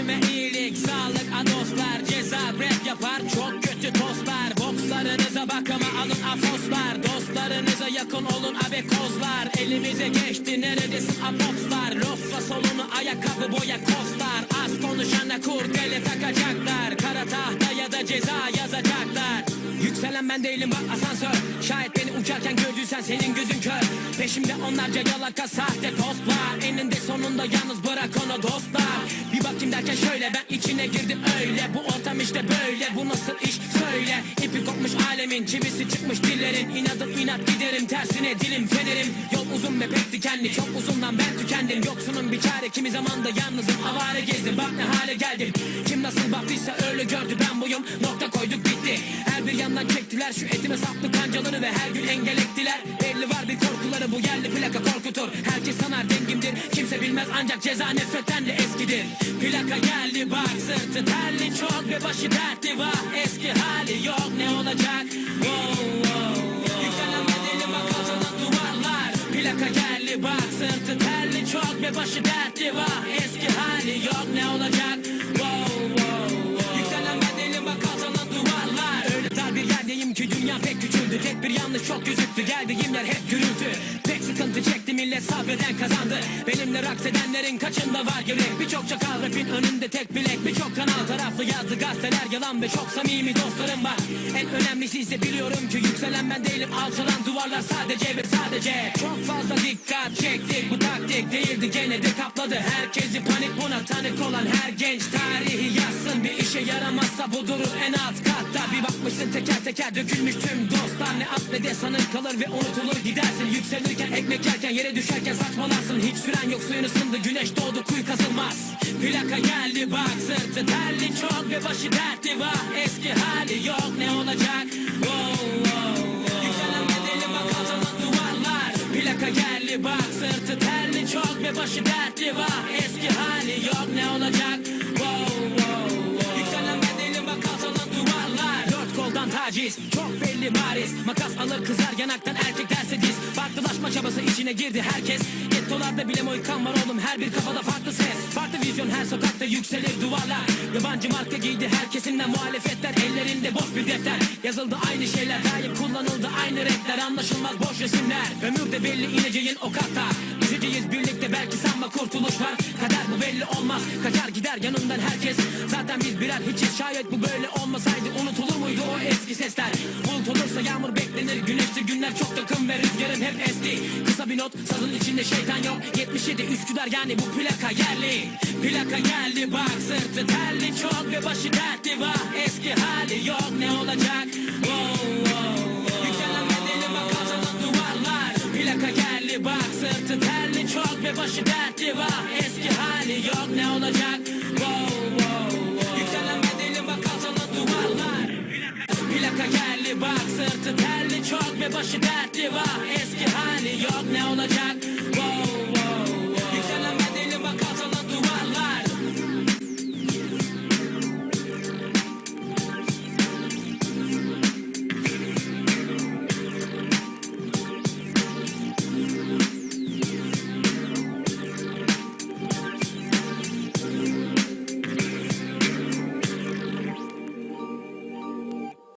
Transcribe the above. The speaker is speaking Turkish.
Üstüme iyilik, sağlık, a dostlar Ceza rap yapar, çok kötü tostlar. Bokslarınıza bak ama alın afoslar. Dostlarınıza yakın olun abi kozlar Elimize geçti neredesin apopslar? Lofla solunu ayakkabı boya kostlar. Az konuşana kurdele takacaklar. Kara tahta ya da ceza yazacaklar. Yükselen ben değilim bak asansör. Şayet beni uçarken gördüysen senin gözün kör. Peşimde onlarca yalaka sahte postlar Eninde sonunda yalnız bırak onu bakayım ben içine girdim öyle. Bu ortam işte böyle. Bu nasıl iş? Söyle. İpi kopmuş alemin çivisi çıkmış dillerin. İnadım inat giderim. Tersine dilim federim Yol uzun ve pek dikenli. Çok uzundan ben tükendim. Yoksunun bir çare. Kimi zaman da yalnızım. Avare gezdim. Bak ne hale geldim. Kim nasıl baktıysa öyle gördü. Ben buyum. Nokta koyduk bitti. Her bir yandan çektiler. Şu etime saplı kancaları Ve her gün engel ettiler Belli var bir korkuları bu yerli plaka korkutur. Herkes sanar dengimdir. Kimse bilmez ancak ceza nefretten de eskidir. Plaka geldi bak sırtı terli çok ve başı dertli var. Eski hali yok ne olacak? Wow, wow, wow. Yükselen bedeli bak duvarlar. Plaka geldi bak sırtı terli çok ve başı dertli var. Eski hali yok ne olacak yanlış çok gözüktü geldiğim yer hep gürültü. Pek sıkıntı çekti millet sabreden kazandı. Benimle raks edenlerin kaçında var gerek Birçok çakal rapin önünde tek bilek. Birçok kanal taraflı yazdı gazeteler. Yalan Ve çok samimi dostlarım var. En önemlisi ise biliyorum ki yükselen ben değilim. Alçalan duvarlar sadece ve sadece. Çok fazla dikkat çektik durur en alt katta. Bir bakmışsın teker teker dökülmüş tüm dostlar. Ne at ne de sanır kalır ve unutulur gidersin. Yükselirken ekmek yerken yere düşerken saçmalarsın. Hiç süren yok suyun ısındı güneş doğdu kuyu kazılmaz. Plaka geldi bak sırtı terli. Çok ve başı dertli var Eski hali yok. Ne olacak? Wow, wow, wow. Yükselen bedeli bak alçalan duvarlar. Plaka geldi bak sırtı terli. Çok ve başı dertli var Eski hali yok. Ne olacak taciz çok belli bariz. Makas alır kızar yanaktan erkek Farklılaşma çabası içine girdi herkes. Gettolarda bile moykan var oğlum her bir kafada farklı ses. Farklı vizyon her sokakta yükselir duvarlar. Yabancı marka giydi herkesinden muhalefetler. Ellerinde boş bir defter. Yazıldı aynı şeyler daim kullanıldı aynı renkler. Anlaşılmaz boş resimler. Ömürde belli ineceğin o katta. Düşeceğiz birlikte belki sanma kurtuluş var Kader bu belli olmaz. Kaçar gider yanından herkes. Zaten biz birer hiçiz. Şayet bu böyle olmasaydı Unutulur muydu o eski sesler? Bulut olursa yağmur beklenir güneşli günler çok yakın ve rüzgarın hep esti. Kısa bir not sazın içinde şeytan yok. 77 Üsküdar yani bu plaka yerli. Plaka geldi bak sırtı terli. Çok ve başı dertli var Eski hali yok. Ne olacak? Wow, wow, wow. Yükselen bedeli bak alçalan duvarlar. Plaka geldi bak sırtı terli. Çok ve başı dertli var Eski hali yok. Ne olacak sırtı terli çok ve başı dertli. Var Eski hali yok. Ne